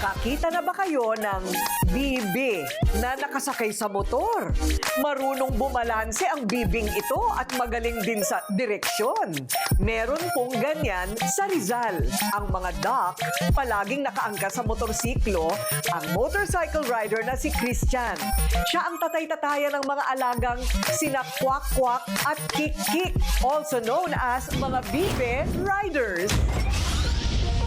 Nakakita na ba kayo ng bibi na nakasakay sa motor? Marunong bumalanse ang bibing ito at magaling din sa direksyon. Meron pong ganyan sa Rizal. Ang mga doc, palaging nakaangka sa motorsiklo, ang motorcycle rider na si Christian. Siya ang tatay-tatayan ng mga alagang sina Kwak Kwak at Kik Kik, also known as mga bibe riders.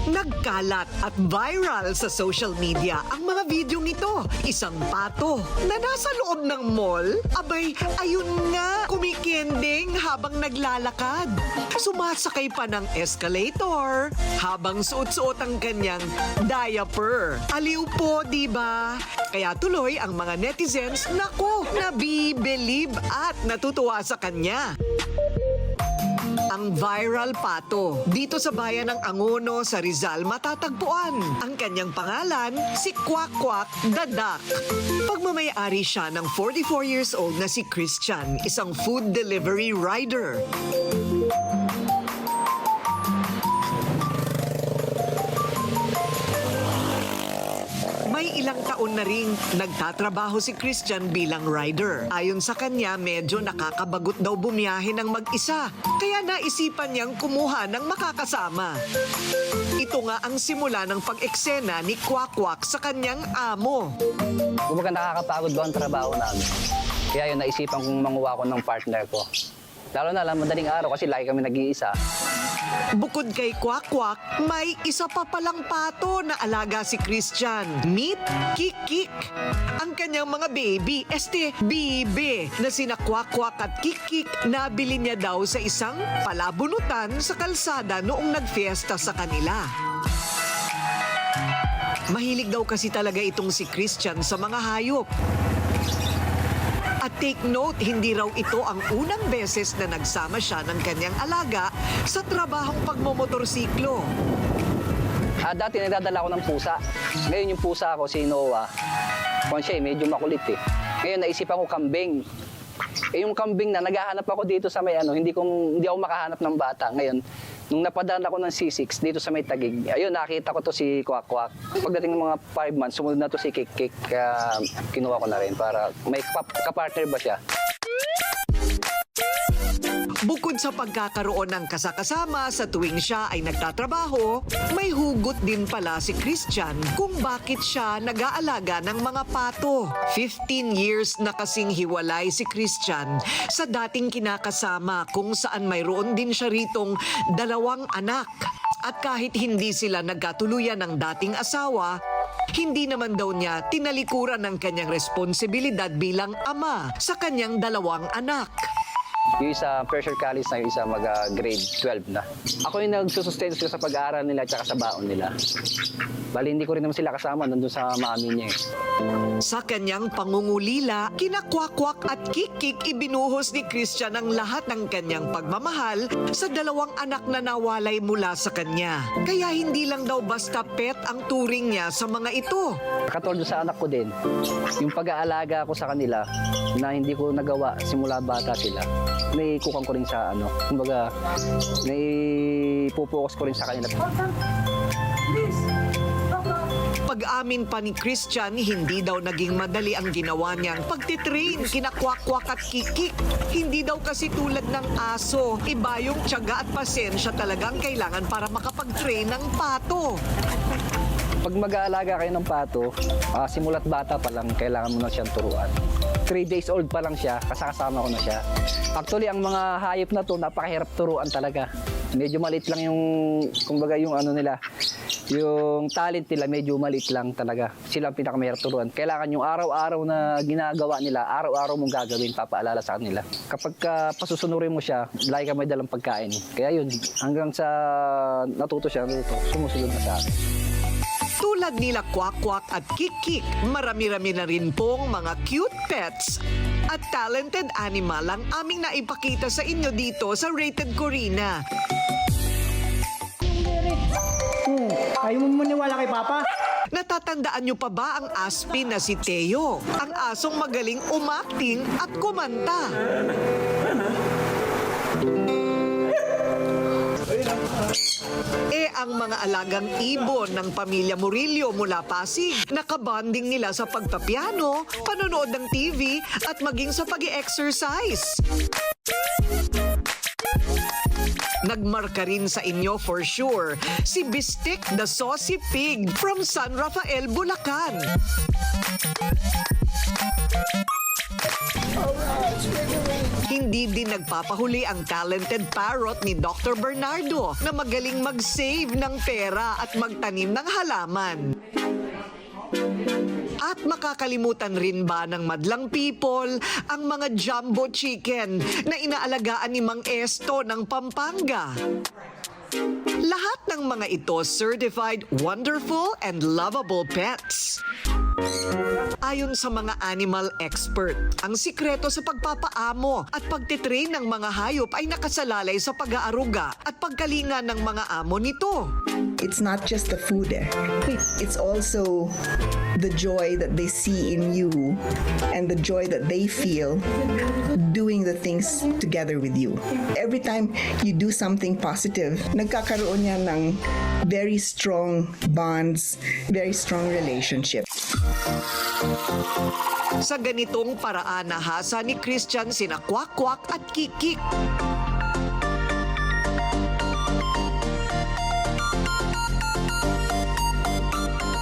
Nagkalat at viral sa social media ang mga video nito. Isang pato na nasa loob ng mall. Abay, ayun nga, kumikending habang naglalakad. Sumasakay pa ng escalator habang suot-suot ang kanyang diaper. Aliw po, di ba? Kaya tuloy ang mga netizens, nako, nabibilib at natutuwa sa kanya ang viral pato. Dito sa bayan ng Angono sa Rizal matatagpuan. Ang kanyang pangalan, si Kwak Kwak Dadak. Pagmamayari siya ng 44 years old na si Christian, isang food delivery rider. Ilang taon na ring nagtatrabaho si Christian bilang rider. Ayon sa kanya, medyo nakakabagot daw bumiyahe ng mag-isa. Kaya naisipan niyang kumuha ng makakasama. Ito nga ang simula ng pag-eksena ni Kwakwak sa kanyang amo. Kumbaga nakakapagod ba ang trabaho namin. Kaya yun, naisipan kong manguha ko ng partner ko. Lalo na lang, madaling araw kasi lagi kami nag-iisa. Bukod kay Kwakwak, may isa pa palang pato na alaga si Christian. Meet Kikik. Ang kanyang mga baby, este, bibe, na sina Kwakwak at Kikik, nabili niya daw sa isang palabunutan sa kalsada noong nagfiesta sa kanila. Mahilig daw kasi talaga itong si Christian sa mga hayop. Take note, hindi raw ito ang unang beses na nagsama siya ng kanyang alaga sa trabahong pagmomotorsiklo. Ah, dati nagdadala ko ng pusa. Ngayon yung pusa ko, si Noah, kung eh, medyo makulit eh. Ngayon naisipan ko kambing. Eh yung kambing na naghahanap ako dito sa may ano, hindi ko hindi ako makahanap ng bata. Ngayon, nung napadaan ako ng C6 dito sa may Tagig, ayun nakita ko to si Kwak Kwak. Pagdating ng mga 5 months, sumunod na to si Kik Kik. Kaya kinuha ko na rin para may kap- kapartner ba siya. Bukod sa pagkakaroon ng kasakasama sa tuwing siya ay nagtatrabaho, may hugot din pala si Christian kung bakit siya nag-aalaga ng mga pato. 15 years na kasing hiwalay si Christian sa dating kinakasama kung saan mayroon din siya ritong dalawang anak. At kahit hindi sila nagkatuluyan ng dating asawa, hindi naman daw niya tinalikuran ng kanyang responsibilidad bilang ama sa kanyang dalawang anak. Yung isa year college na, yung isa mag ah, grade 12 na. Ako yung nagsusustain sila sa pag-aaral nila at sa baon nila. Bali, hindi ko rin naman sila kasama nandun sa mami niya eh. Sa kanyang pangungulila, kinakwakwak at kikik ibinuhos ni Christian ang lahat ng kanyang pagmamahal sa dalawang anak na nawalay mula sa kanya. Kaya hindi lang daw basta pet ang turing niya sa mga ito. Katulad sa anak ko din, yung pag-aalaga ko sa kanila na hindi ko nagawa simula bata sila, naikukan ko rin sa ano, kumbaga, naipupokus ko rin sa kanila. Pag-amin pa ni Christian, hindi daw naging madali ang ginawa niyang pagtitrain, kinakwakwak at kikik. Hindi daw kasi tulad ng aso. Iba yung tiyaga at pasensya talagang kailangan para makapag-train ng pato. Pag mag-aalaga kayo ng pato, ah, simula't bata pa lang, kailangan mo na siyang turuan. 3 days old pa lang siya, kasakasama ko na siya. Actually, ang mga hayop na to, napakahirap turuan talaga. Medyo maliit lang yung, kumbaga yung ano nila, yung talent nila medyo maliit lang talaga. Sila ang pinakamahirap turuan. Kailangan yung araw-araw na ginagawa nila, araw-araw mong gagawin, papaalala sa kanila. Kapag ka pasusunurin mo siya, lagi ka may dalang pagkain. Kaya yun, hanggang sa natuto siya, natuto, sumusunod na sa akin. Tulad nila Kwakwak at Kikik, marami-rami na rin pong mga cute pets at talented animal ang aming naipakita sa inyo dito sa Rated Corina. Hmm, ayaw mo maniwala kay Papa? Natatandaan niyo pa ba ang aspin na si Teo? Ang asong magaling umakting at kumanta. Eh ang mga alagang ibon ng pamilya Murillo mula Pasig, nakabanding nila sa pagpapiano, panonood ng TV at maging sa pag exercise Nagmarka rin sa inyo for sure si Bistik the Saucy Pig from San Rafael, Bulacan. Hindi din nagpapahuli ang talented parrot ni Dr. Bernardo na magaling mag-save ng pera at magtanim ng halaman. At makakalimutan rin ba ng madlang people ang mga jumbo chicken na inaalagaan ni Mang Esto ng Pampanga? Lahat ng mga ito certified wonderful and lovable pets. Ayon sa mga animal expert, ang sikreto sa pagpapaamo at pagtitrain ng mga hayop ay nakasalalay sa pag-aaruga at pagkalinga ng mga amo nito. it's not just the food eh. it's also the joy that they see in you and the joy that they feel doing the things together with you every time you do something positive nagkakaroon yan ng very strong bonds very strong relationship Sa ganitong paraan nahasa ni Christian sina Kwak-Kwak at Kikik.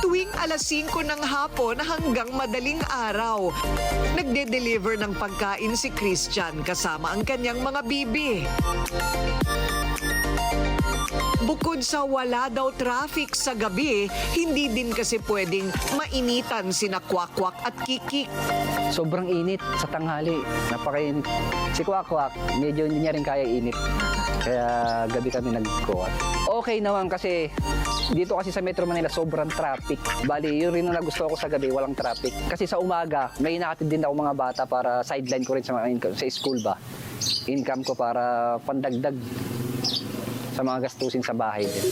Tuwing alas 5 ng hapon hanggang madaling araw, nagde-deliver ng pagkain si Christian kasama ang kanyang mga bibi. Bukod sa wala daw traffic sa gabi, hindi din kasi pwedeng mainitan sina Kwak-Kwak at Kikik. Sobrang init sa tanghali. Napakainit. Si Kwak-Kwak, medyo hindi niya rin kaya init. Kaya gabi kami nag-co-op. Okay naman kasi dito kasi sa Metro Manila sobrang traffic. Bali, yun rin ang nagustuhan ko sa gabi, walang traffic. Kasi sa umaga, may nakatid din ako mga bata para sideline ko rin sa, sa school ba. Income ko para pandagdag sa mga gastusin sa bahay din.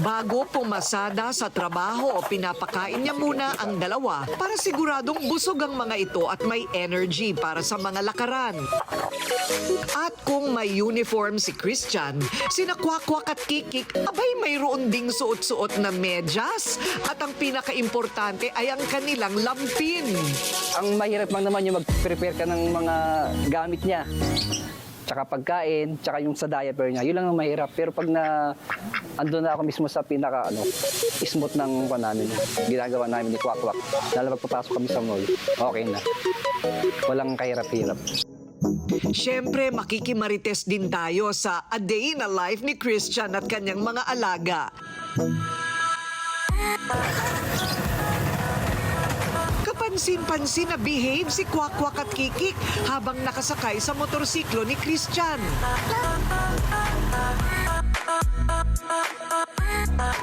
Bago pumasada sa trabaho, pinapakain niya muna ang dalawa para siguradong busog ang mga ito at may energy para sa mga lakaran. At kung may uniform si Christian, sina Kwak-Kwak at Kikik, abay mayroon ding suot-suot na medyas. At ang pinaka-importante ay ang kanilang lampin. Ang mahirap lang naman yung mag-prepare ka ng mga gamit niya. Tsaka pagkain, tsaka yung sa diaper niya. Yun lang ang mahirap. Pero pag na andun na ako mismo sa pinaka ano, smooth ng namin, ginagawa namin ni Kwak Kwak. Lalo pag papasok kami sa mall, okay na. Walang kahirap-hirap. Siyempre, makikimarites din tayo sa A Day in a Life ni Christian at kanyang mga alaga. Kapansin-pansin na behave si Kwak-Kwak at Kikik habang nakasakay sa motorsiklo ni Christian.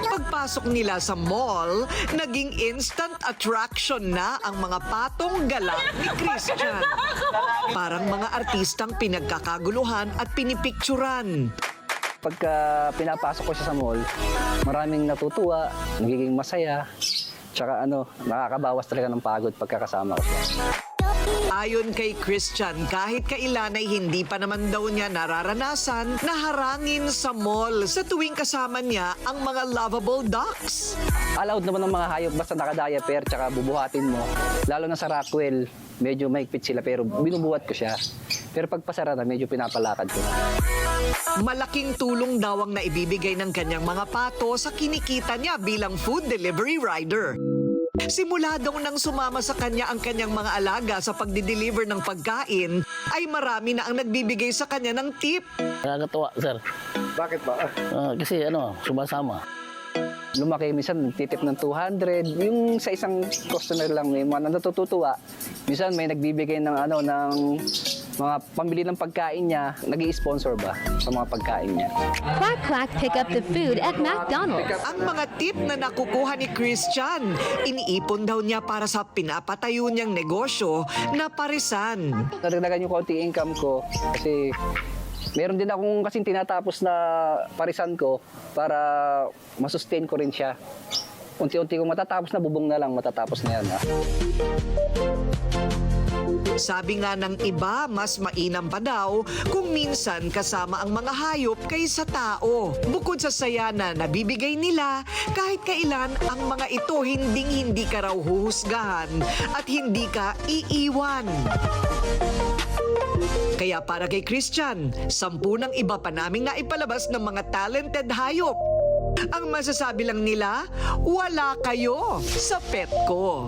Pagpasok nila sa mall, naging instant attraction na ang mga patong gala ni Christian. Parang mga artistang pinagkakaguluhan at pinipicturan. Pagka pinapasok ko siya sa mall, maraming natutuwa, nagiging masaya. Tsaka ano, nakakabawas talaga ng pagod pagkakasama ko. Ayon kay Christian, kahit kailan ay hindi pa naman daw niya nararanasan na harangin sa mall sa tuwing kasama niya ang mga lovable ducks. Allowed naman ng mga hayop basta naka-diaper tsaka bubuhatin mo. Lalo na sa Rockwell, medyo mahigpit sila pero binubuhat ko siya. Pero pag pasara na, medyo pinapalakad ko. Malaking tulong daw ang naibibigay ng kanyang mga pato sa kinikita niya bilang food delivery rider. Simula daw nang sumama sa kanya ang kanyang mga alaga sa pagdi-deliver ng pagkain, ay marami na ang nagbibigay sa kanya ng tip. Nakakatuwa, sir. Bakit ba? Ah, kasi ano, sumasama. Lumaki, minsan titip ng 200. Yung sa isang customer lang, may mga natututuwa. Minsan may nagbibigay ng ano, ng mga pambili ng pagkain niya, nag sponsor ba sa mga pagkain niya. Quack Quack pick up the food at McDonald's. Ang mga tip na nakukuha ni Christian, iniipon daw niya para sa pinapatayo niyang negosyo na parisan. Nadagdagan yung konti income ko kasi meron din akong kasing tinatapos na parisan ko para masustain ko rin siya. Unti-unti kong matatapos na bubong na lang, matatapos na yan. Ha? Sabi nga ng iba, mas mainam pa daw kung minsan kasama ang mga hayop kaysa tao. Bukod sa saya na nabibigay nila, kahit kailan ang mga ito hinding hindi ka raw huhusgahan at hindi ka iiwan. Kaya para kay Christian, sampu ng iba pa naming naipalabas ng mga talented hayop. Ang masasabi lang nila, wala kayo sa pet ko.